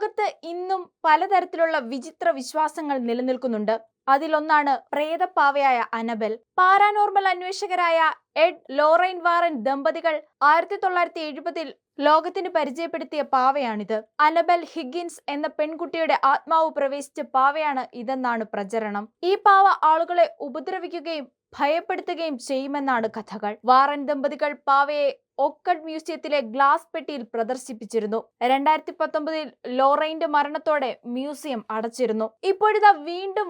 ലോകത്ത് ഇന്നും പലതരത്തിലുള്ള വിചിത്ര വിശ്വാസങ്ങൾ നിലനിൽക്കുന്നുണ്ട്. അതിലൊന്നാണ് പ്രേതപ്പാവയായ അനബൽ. പാരാനോർമൽ അന്വേഷകരായ എഡ് ലോറൈൻ വാറൻ ദമ്പതികൾ ആയിരത്തി തൊള്ളായിരത്തി എഴുപതിൽ ലോകത്തിന് പരിചയപ്പെടുത്തിയ പാവയാണിത്. അനബൽ ഹിഗിൻസ് എന്ന പെൺകുട്ടിയുടെ ആത്മാവ് പ്രവേശിച്ച പാവയാണ് ഇതെന്നാണ് പ്രചരണം. ഈ പാവ ആളുകളെ ഉപദ്രവിക്കുകയും ഭയപ്പെടുത്തുകയും ചെയ്യുമെന്നാണ് കഥകൾ. വാറൻ ദമ്പതികൾ പാവയെ ഒക്കഡ് മ്യൂസിയത്തിലെ ഗ്ലാസ് പെട്ടിയിൽ പ്രദർശിപ്പിച്ചിരുന്നു. രണ്ടായിരത്തി പത്തൊമ്പതിൽ ലോറൈന്റെ മരണത്തോടെ മ്യൂസിയം അടച്ചിരുന്നു. ഇപ്പോഴിതാ വീണ്ടും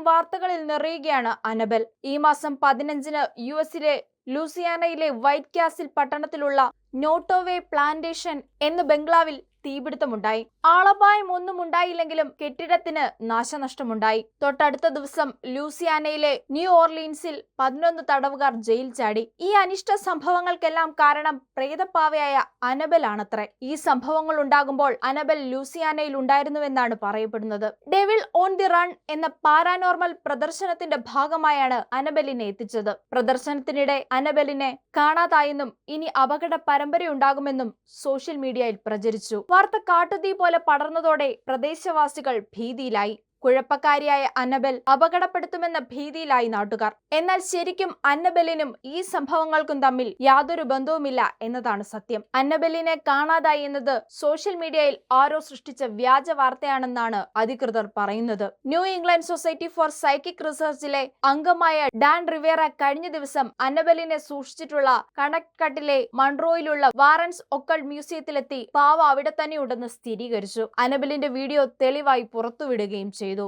വാർത്തകളിൽ നിറയുകയാണ് അനബൽ. ഈ മാസം പതിനഞ്ചിന് യു എസിലെ ലൂസിയാനയിലെ വൈറ്റ് കാസിൽ പട്ടണത്തിലുള്ള നോട്ടോവേ പ്ലാന്റേഷൻ എന്ന് ബംഗ്ലാവിൽ തീപിടുത്തമുണ്ടായി. ആളപായം ഒന്നും ഉണ്ടായില്ലെങ്കിലും കെട്ടിടത്തിന് നാശനഷ്ടമുണ്ടായി. തൊട്ടടുത്ത ദിവസം ലൂസിയാനയിലെ ന്യൂ ഓർലീൻസിൽ പതിനൊന്ന് തടവുകാർ ജയിൽ ചാടി. ഈ അനിഷ്ട സംഭവങ്ങൾക്കെല്ലാം കാരണം പ്രേതപ്പാവയായ അനബൽ ആണത്രേ ഈ സംഭവങ്ങൾ ഉണ്ടാകുമ്പോൾ അനബൽ ലൂസിയാനയിൽ ഉണ്ടായിരുന്നുവെന്നാണ് പറയപ്പെടുന്നത്. ഡെവിൽ ഓൺ ദി റൺ എന്ന പാരാനോർമൽ പ്രദർശനത്തിന്റെ ഭാഗമായാണ് അനബലിനെ എത്തിച്ചത്. പ്രദർശനത്തിനിടെ അനബലിനെ കാണാതായെന്നും ഇനി അപകട പരമ്പരയുണ്ടാകുമെന്നും സോഷ്യൽ മീഡിയയിൽ പ്രചരിച്ചു. വാർത്ത കാട്ടുതീ പോലെ പടർന്നതോടെ പ്രദേശവാസികൾ ഭീതിയിലായി. കുഴപ്പക്കാരിയായ അന്നബൽ അപകടപ്പെടുത്തുമെന്ന ഭീതിയിലായി നാട്ടുകാർ. എന്നാൽ ശരിക്കും അന്നബലിനും ഈ സംഭവങ്ങൾക്കും തമ്മിൽ യാതൊരു ബന്ധവുമില്ല എന്നതാണ് സത്യം. അന്നബലിനെ കാണാതായി എന്നത് സോഷ്യൽ മീഡിയയിൽ ആരോ സൃഷ്ടിച്ച വ്യാജ വാർത്തയാണെന്നാണ് അധികൃതർ പറയുന്നത്. New England society for psychic റിസർച്ചിലെ അംഗമായ ഡാൻ റിവേറ കഴിഞ്ഞ ദിവസം അന്നബലിനെ സൂക്ഷിച്ചിട്ടുള്ള കണക്ട്കട്ടിലെ മൺറോയിലുള്ള വാറൻസ് ഒക്കൾ മ്യൂസിയത്തിലെത്തി പാവ അവിടെ തന്നെയുണ്ടെന്ന് സ്ഥിരീകരിച്ചു. അനബലിന്റെ വീഡിയോ തെളിവായി പുറത്തുവിടുകയും ചെയ്തു